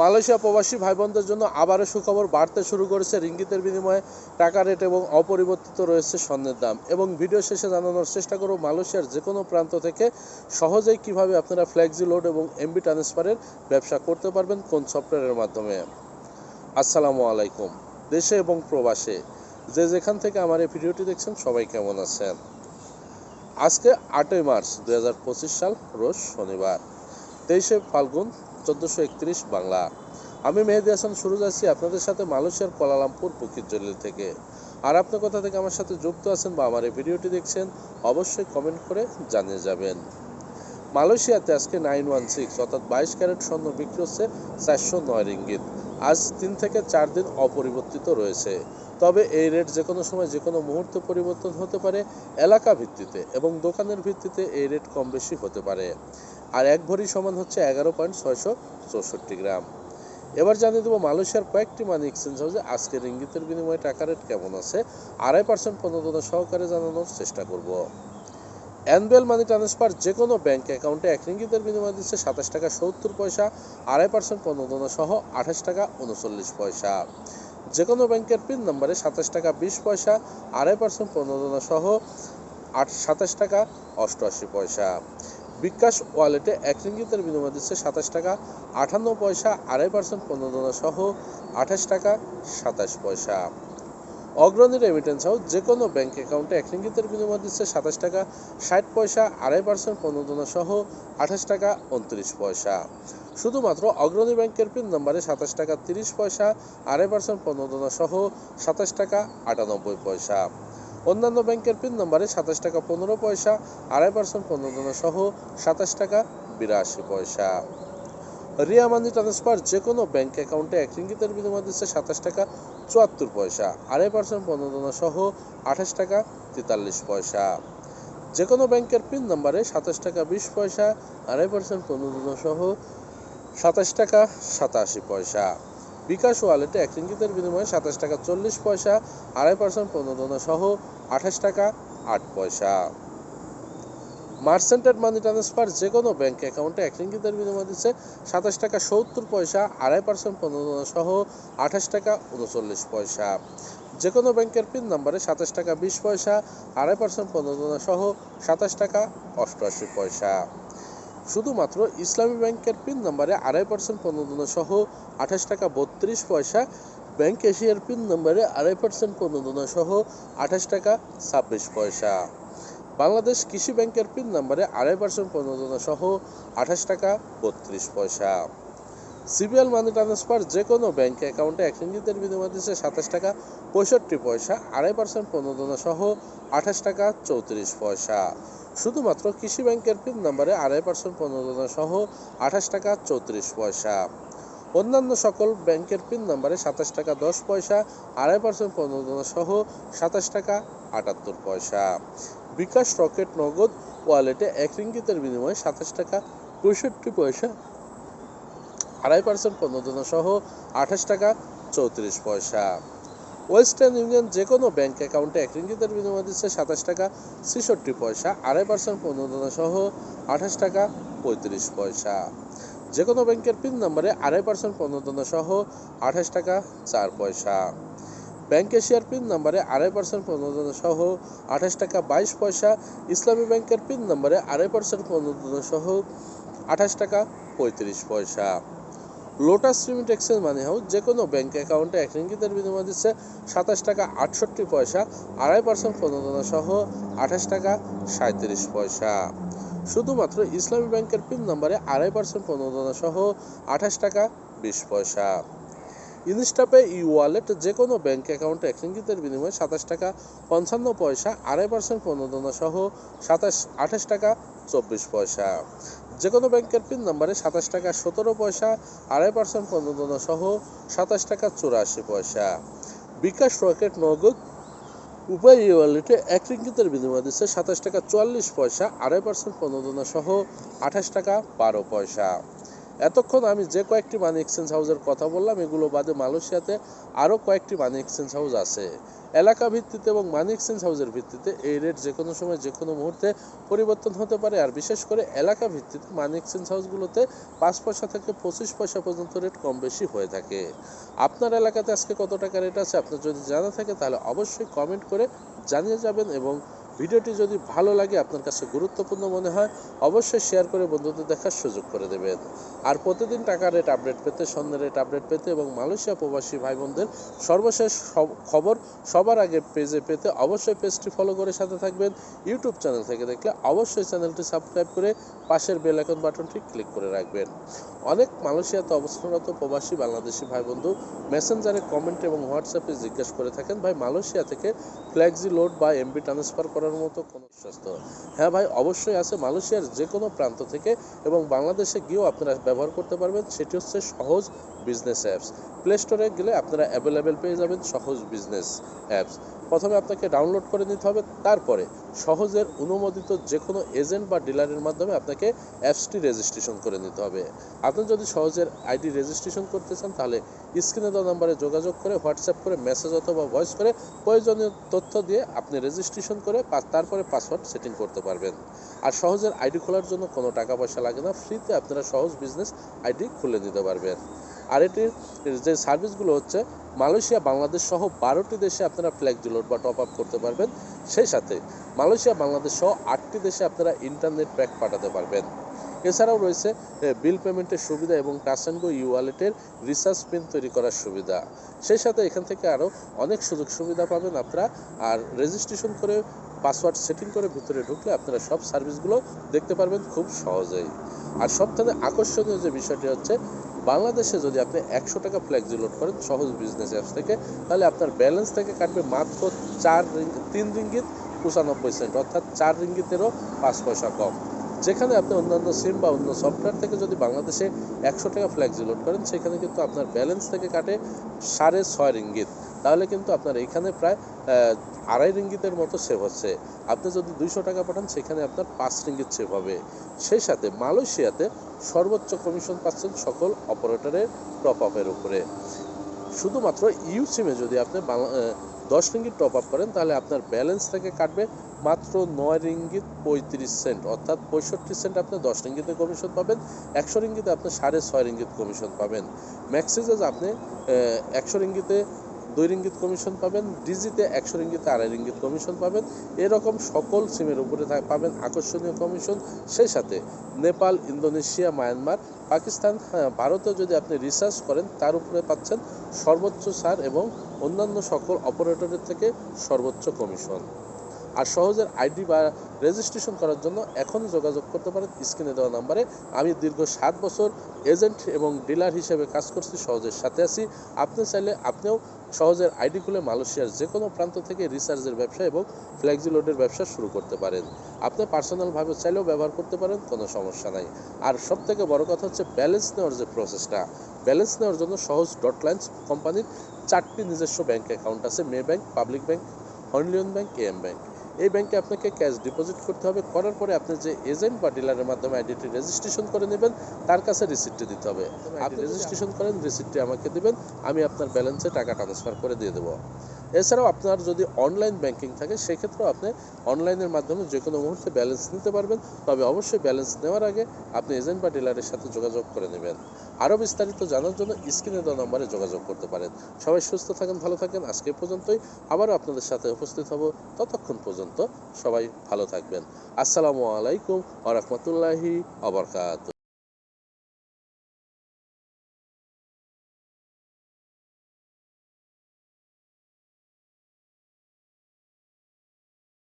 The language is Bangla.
মালয়েশিয়া প্রবাসী ভাই বোনদের জন্য আবারও সুখবর বাড়তে শুরু করেছে রিঙ্গিতের বিনিময়ে টাকা রেট এবং অপরিবর্তিত রয়েছে স্বর্ণের দাম। এবং ভিডিও শেষে জানানোর চেষ্টা করব, মালয়েশিয়ার যে কোনো প্রান্ত থেকে সহজেই কীভাবে আপনারা ফ্লেক্সি লোড এবং এমবি ট্রান্সফারের ব্যবসা করতে পারবেন, কোন সফটওয়্যারের মাধ্যমে? আসসালামু আলাইকুম, দেশে এবং প্রবাসে। যে যেখান থেকে আমার এই ভিডিওটি দেখছেন, সবাই কেমন আছেন? আজকে আটই মার্চ দুই হাজার পঁচিশ সাল, রোজ শনিবার। তেইশে ফাল্গুন চোদ্দোশো একত্রিশ বাংলা। আমি মেহেদি হাসান শুরু যাচ্ছি আপনাদের সাথে মালয়েশিয়ার কোলালামপুর বুকির জলিল থেকে। আর আপনার কথা থেকে আমার সাথে যুক্ত আছেন বা আমার এই ভিডিওটি দেখছেন, অবশ্যই কমেন্ট করে জানিয়ে যাবেন। মালয়েশিয়াতে আজকে নাইন ওয়ান সিক্স অর্থাৎ বাইশ ক্যারেট স্বর্ণ বিক্রি হচ্ছে চারশো নয় রিঙ্গিত। আজ তিন থেকে চার দিন অপরিবর্তিত রয়েছে। তবে এই রেট যে কোনো সময় যে কোনো মুহূর্তে পরিবর্তন হতে পারে এলাকা ভিত্তিতে এবং দোকানের ভিত্তিতে এই রেট কম বেশি হতে পারে। আর এক ভরি সমান হচ্ছে এগারো পয়েন্ট ছয়শো চৌষট্টি গ্রাম। এবার জানিয়ে দেবো মালয়েশিয়ার কয়েকটি মানি এক্সচেঞ্জ হাউসে আজকের ইঙ্গিতের বিনিময়ে টাকা রেট কেমন আছে? আড়াই পার্সেন্ট প্রণোদনা সহকারে জানানোর চেষ্টা করব। অ্যানুয়াল মানি ট্রান্সফার যে কোনো ব্যাঙ্ক অ্যাকাউন্টে এক রিঙ্গিতের বিনিময় দিচ্ছে সাতাশ টাকা সত্তর পয়সা, আড়াই পার্সেন্ট প্রণোদনা সহ আঠাশ টাকা উনচল্লিশ পয়সা। যে কোনো ব্যাংকের পিন নম্বরে সাতাশ টাকা বিশ পয়সা, আড়াই পার্সেন্ট প্রণোদনা সহ আট সাতাশ টাকা, অষ্টআশি পয়সা। বিকাশ ওয়ালেটে এক রিঙ্গিতের বিনিময় দিচ্ছে সাতাশ টাকা, আটান্ন পয়সা, আড়াই পার্সেন্ট প্রণোদনা সহ আঠাশ টাকা, সাতাশ পয়সা। অগ্রণী রেমিটেন্স হাউস যে কোনো ব্যাংক অ্যাকাউন্টে এক রিঙ্গিতের বিনিময় দিচ্ছে সাতাশ টাকা, ষাট পয়সা, আড়াই পার্সেন্ট প্রণোদনা সহ আঠাশ টাকা, উনত্রিশ পয়সা। শুধুমাত্র অগ্রণী ব্যাংকের পিন নম্বরে সাতাশ টাকা, তিরিশ পয়সা, আড়াই পার্সেন্ট প্রণোদনা সহ সাতাশ টাকা, আটানব্বই পয়সা। অন্যান্য ব্যাংকের পিন নম্বরে সাতাশ টাকা পনেরো পয়সা, আড়াই পার্সেন্ট প্রণোদনা সহ সাতাশ টাকা বিরাশি পয়সা। রিয়া মানি ট্রান্সফার যে কোনো ব্যাংক অ্যাকাউন্টে এক রিঙ্গিতের বিনিময় দিচ্ছে সাতাশ টাকা চুয়াত্তর পয়সা, আড়াই পার্সেন্ট প্রণোদনা সহ আঠাশ টাকা তেতাল্লিশ পয়সা। যে কোনো ব্যাংকের পিন নম্বরে সাতাশ টাকা বিশ পয়সা, আড়াই পার্সেন্ট প্রণোদনা সহ সাতাশ টাকা সাতাশি পয়সা। বিকাশ ওয়ালেটে এক রিঙ্গিতের বিনিময়ে সাতাশ টাকা চল্লিশ পয়সা, আড়াই পার্সেন্ট প্রণোদনা সহ আঠাশ টাকা আট পয়সা। মার্সেন্টেড মানি ট্রান্সফার যে কোনো ব্যাঙ্ক অ্যাকাউন্টে এক রিঙ্গিতের বিনিময় দিচ্ছে সাতাশ টাকা সত্তর পয়সা, আড়াই পার্সেন্ট প্রণোদনা সহ আঠাশ টাকা উনচল্লিশ পয়সা। যে কোনো ব্যাংকের পিন নাম্বারে সাতাশ টাকা বিশ পয়সা, আড়াই পার্সেন্ট প্রণোদনা সহ সাতাশ টাকা অষ্টআশি পয়সা। শুধুমাত্র ইসলামী ব্যাংকের পিন নম্বরে আড়াই পার্সেন্ট প্রণোদনা সহ আঠাশ টাকা বত্রিশ পয়সা, ব্যাংক এশিয়ার পিন নম্বরে আড়াই পার্সেন্ট প্রণোদনা সহ আঠাশ টাকা ছাব্বিশ পয়সা। বাংলাদেশ কৃষি ব্যাংকের পিন নম্বরে আড়াই পার্সেন্ট প্রণোদনা সহ আঠাশ টাকা বত্রিশ পয়সা। সিবিএল মানি ট্রান্সফার যে কোনো ব্যাংক অ্যাকাউন্টে এক রিঙ্গিতের বিনিময় দিচ্ছে সাতাশ টাকা পঁয়ষট্টি পয়সা, আড়াই পার্সেন্ট প্রণোদনা সহ আঠাশ টাকা চৌত্রিশ পয়সা। শুধুমাত্র কৃষি ব্যাংকের পিন নম্বরে আড়াই পার্সেন্ট প্রণোদনা সহ আঠাশ টাকা চৌত্রিশ পয়সা। অন্যান্য সকল ব্যাংকের পিন নম্বরে সাতাশ টাকা দশ পয়সা, আড়াই পার্সেন্ট প্রণোদনা সহ সাতাশ টাকা আটাত্তর পয়সা। বিকাশ রকেট নগদ ওয়ালেটে এক রিঙ্গিতের বিনিময়ে সাতাশ টাকা পঁয়ষট্টি পয়সা, আড়াই পার্সেন্ট প্রণোদনা সহ আঠাশ টাকা চৌত্রিশ পয়সা। ওয়েস্টার্ন ইউনিয়ন যে কোনো ব্যাংক অ্যাকাউন্টে এক রিঙ্গিতের বিনিময় দিচ্ছে সাতাশ টাকা ছেষট্টি পয়সা, আড়াই পার্সেন্ট প্রণোদনা সহ আঠাশ টাকা পঁয়ত্রিশ পয়সা। যে কোনো ব্যাংকের পিন নম্বরে আড়াই পার্সেন্ট প্রণোদনা সহ আঠাশ টাকা চার পয়সা। ব্যাংক এশিয়ার পিন নম্বরে আড়াই পার্সেন্ট প্রণোদনা সহ আঠাশ টাকা বাইশ পয়সা, ইসলামী ব্যাংকের পিন নম্বরে আড়াই পার্সেন্ট প্রণোদনা সহ আঠাশ টাকা পঁয়ত্রিশ পয়সা। লোটাস এক্সচেঞ্জ মানি হাউস যে কোনো ব্যাঙ্ক অ্যাকাউন্টে এক রিঙ্গিতের বিনিময় দিচ্ছে সাতাশ টাকা আটষট্টি পয়সা, আড়াই পার্সেন্ট প্রণোদনা সহ আঠাশ টাকা সাঁত্রিশ পয়সা। শুধুমাত্র ইসলামী ব্যাংকের পিন নম্বরে আড়াই পার্সেন্ট প্রণোদনা সহ আঠাশ টাকা বিশ পয়সা। ইনস্টাপে ই ওয়ালেট যে কোনো ব্যাংক অ্যাকাউন্টে এক রিঙ্গিতের বিনিময়ে সাতাশ টাকা পঞ্চান্ন পয়সা, আড়াই পার্সেন্ট প্রণোদনা সহ সাতাশ, আঠাশ টাকা চব্বিশ পয়সা। যে কোনো ব্যাংকের পিন নম্বরে সাতাশ টাকা সতেরো পয়সা, আড়াই পার্সেন্ট প্রণোদনা সহ সাতাশ টাকা চুরাশি পয়সা। বিকাশ রকেট নগদ উপায় ই ওয়ালেটে এক রিঙ্গিতের বিনিময় দিচ্ছে সাতাশ টাকা চুয়াল্লিশ পয়সা, আড়াই পার্সেন্ট প্রণোদনা সহ আঠাশ টাকা বারো পয়সা। এতক্ষণ আমি যে কয়েকটি মানি এক্সচেঞ্জ হাউসের কথা বললাম, এগুলো বাদে মালয়েশিয়াতে আরও কয়েকটি মানি এক্সচেঞ্জ হাউস আছে। এলাকা ভিত্তিতে এবং মানি এক্সচেঞ্জ হাউসের ভিত্তিতে এই রেট যে কোনো সময়, যে কোনো মুহূর্তে পরিবর্তন হতে পারে। আর বিশেষ করে এলাকা ভিত্তিতে মানি এক্সচেঞ্জ হাউসগুলোতে পাঁচ পয়সা থেকে পঁচিশ পয়সা পর্যন্ত রেট কম বেশি হয়ে থাকে। আপনার এলাকাতে আজকে কত টাকা রেট আছে, আপনার যদি জানা থাকে, তাহলে অবশ্যই কমেন্ট করে জানিয়ে যাবেন এবং ভিডিওটি যদি ভালো লাগে, আপনার কাছে গুরুত্বপূর্ণ মনে হয়, অবশ্যই শেয়ার করে বন্ধুদের দেখার সুযোগ করে দেবেন। আর প্রতিদিন টাকা রেট আপডেট পেতে স্বর্ণের রেট আপডেট পেতে এবং মালয়েশিয়া প্রবাসী ভাই বোনদের সর্বশেষ খবর সবার আগে পেজে পেতে অবশ্যই পেজটি ফলো করে সাথে থাকবেন। ইউটিউব চ্যানেল থেকে দেখলে অবশ্যই চ্যানেলটি সাবস্ক্রাইব করে পাশের বেল আইকন বাটনটি ক্লিক করে রাখবেন। অনেক মালয়েশিয়াতে অবস্থানরত প্রবাসী বাংলাদেশি ভাই বন্ধু মেসেঞ্জারে কমেন্ট এবং হোয়াটসঅ্যাপে জিজ্ঞেস করে থাকেন, ভাই, মালয়েশিয়া থেকে ফ্ল্যাক্সি লোড বা এমবি ট্রান্সফার করার মতো কোনো স্বাস্থ্য হ্যাঁ ভাই, অবশ্যই আছে। মালয়েশিয়ার যে কোনো প্রান্ত থেকে এবং বাংলাদেশে গিয়েও আপনারা ব্যবহার করতে পারবেন। সেটি হচ্ছে সহজ বিজনেস অ্যাপস প্লে স্টোরে গেলে আপনারা অ্যাভেলেবেল পেয়ে যাবেন সহজ বিজনেস অ্যাপস প্রথমে আপনাকে ডাউনলোড করে নিতে হবে, তারপরে সহজের অনুমোদিত যে কোনো এজেন্ট বা ডিলারের মাধ্যমে আপনাকে অ্যাপসটি রেজিস্ট্রেশন করে নিতে হবে। আপনি যদি সহজের আইডি রেজিস্ট্রেশন করতে চান, তাহলে স্ক্রিনে দেওয়া নাম্বারে যোগাযোগ করে হোয়াটসঅ্যাপ করে মেসেজ অথবা ভয়েস করে প্রয়োজনীয় তথ্য দিয়ে আপনি রেজিস্ট্রেশন করে তারপরে পাসওয়ার্ড সেটিং করতে পারবেন। আর সহজের আইডি খোলার জন্য কোনো টাকা পয়সা লাগে না ফ্রিতে আপনারা সহজ বিজনেস আইডি খুলে নিতে পারবেন। আর এটির যে সার্ভিসগুলো হচ্ছে, মালয়েশিয়া, বাংলাদেশ সহ বারোটি দেশে আপনারা ফ্ল্যাগ ডিলোড বা টপ আপ করতে পারবেন। সেই সাথে মালয়েশিয়া, বাংলাদেশ সহ আটটি দেশে আপনারা ইন্টারনেট প্যাক পাঠাতে পারবেন। এছাড়াও রয়েছে বিল পেমেন্টের সুবিধা এবং অ্যান্ড ই ওয়ালেটের রিসার্চ পিন তৈরি করার সুবিধা। সেই সাথে এখান থেকে আরও অনেক সুযোগ সুবিধা পাবেন আপনারা। আর রেজিস্ট্রেশন করে পাসওয়ার্ড সেটিং করে ভিতরে ঢুকলে আপনারা সব সার্ভিসগুলো দেখতে পারবেন খুব সহজেই। আর সবথেকে আকর্ষণীয় যে বিষয়টি হচ্ছে বাংলাদেশে যদি আপনি একশো টাকা ফ্ল্যাক্সি লোড করেন সহজ বিজনেস অ্যাপস থেকে, তাহলে আপনার ব্যালেন্স থেকে কাটবে মাত্র চার তিন রিঙ্গিত পঁচানব্বই সেন্ট অর্থাৎ চার রিঙ্গিতেরও পাঁচ পয়সা কম। যেখানে আপনি অন্যান্য সিম বা অন্য সফটওয়্যার থেকে যদি বাংলাদেশে একশো টাকা ফ্ল্যাক্সি লোড করেন, সেখানে কিন্তু আপনার ব্যালেন্স থেকে কাটে সাড়ে ছয় রিঙ্গিত। তাহলে কিন্তু আপনার এখানে প্রায় আড়াই রিঙ্গিতের মতো সেভ হচ্ছে। আপনি যদি দুইশো টাকা পাঠান, সেখানে আপনার পাঁচ রিঙ্গিত সেভ হবে। সেই সাথে মালয়েশিয়াতে সর্বোচ্চ কমিশন পাচ্ছেন সকল অপারেটরের টপ আপের উপরে। শুধুমাত্র ইউ সিমে যদি আপনি দশ রিঙ্গিত টপ আপ করেন, তাহলে আপনার ব্যালেন্স থেকে কাটবে মাত্র নয় রিঙ্গিত পঁয়ত্রিশ সেন্ট অর্থাৎ পঁয়ষট্টি সেন্ট আপনি দশ রিঙ্গিতে কমিশন পাবেন, একশো রিঙ্গিতে আপনি সাড়ে ছয় রিঙ্গিত কমিশন পাবেন। ম্যাক্সিজেস আপনি একশো রিঙ্গিতে দুই রিঙ্গিত কমিশন পাবেন ডিজিতে একশো রিঙ্গিতে আড়াই রিঙ্গিত কমিশন পাবেন। এরকম সকল সিমের উপরে পাবেন আকর্ষণীয় কমিশন সেই সাথে নেপাল ইন্দোনেশিয়া মায়ানমার পাকিস্তান হ্যাঁ, ভারতেও যদি আপনি রিসার্চ করেন তার উপরে পাচ্ছেন সর্বোচ্চ ছাড় এবং অন্যান্য সকল অপারেটরের থেকে সর্বোচ্চ কমিশন আর সহজের আইডি বা রেজিস্ট্রেশন করার জন্য এখনই যোগাযোগ করতে পারেন স্ক্রিনে দেওয়া নাম্বারে। আমি দীর্ঘ সাত বছর এজেন্ট এবং ডিলার হিসেবে কাজ করছি সহজের সাথে আছি। আপনি চাইলে আপনিও সহজের আইডি খুলে মালয়েশিয়ার যে কোনো প্রান্ত থেকে রিসার্চের ব্যবসা এবং ফ্ল্যাক্সি লোডের ব্যবসা শুরু করতে পারেন। আপনি পার্সোনালভাবে চাইলেও ব্যবহার করতে পারেন, কোনো সমস্যা নাই। আর সব থেকে বড় কথা হচ্ছে ব্যালেন্স নেওয়ার যে প্রসেসটা, ব্যালেন্স নেওয়ার জন্য সহজ ডট লাইন্স কোম্পানির চারটি নিজস্ব ব্যাংক অ্যাকাউন্ট আছে, মে ব্যাংক, পাবলিক ব্যাংক হর্নলিয়ন ব্যাংক এম ব্যাংক। এই ব্যাংকে আপনাকে ক্যাশ ডিপোজিট করতে হবে। করার পরে আপনি যে এজেন্ট বা ডিলারের মাধ্যমে আইডিটি রেজিস্ট্রেশন করে নেবেন তার কাছে রিসিপ্টটি দিতে হবে। আপনি রেজিস্ট্রেশন করেন রিসিপ্টটি আমাকে দেবেন আমি আপনার ব্যালেন্সে টাকা ট্রান্সফার করে দিয়ে দেবো। এছাড়াও আপনার যদি অনলাইন ব্যাংকিং থাকে সেক্ষেত্রেও আপনি অনলাইনের মাধ্যমে যে কোনো মুহূর্তে ব্যালেন্স নিতে পারবেন। তবে অবশ্যই ব্যালেন্স নেওয়ার আগে আপনি এজেন্ট বা ডিলারের সাথে যোগাযোগ করে নেবেন। আরও বিস্তারিত জানার জন্য স্ক্রিনে দেওয়া নম্বরে যোগাযোগ করতে পারেন। সবাই সুস্থ থাকেন, ভালো থাকেন। আজকে পর্যন্তই। আবারও আপনাদের সাথে উপস্থিত হব ততক্ষণ পর্যন্ত। সবাই ভালো থাকবেন। আসসালামু আলাইকুম আ আবরকাত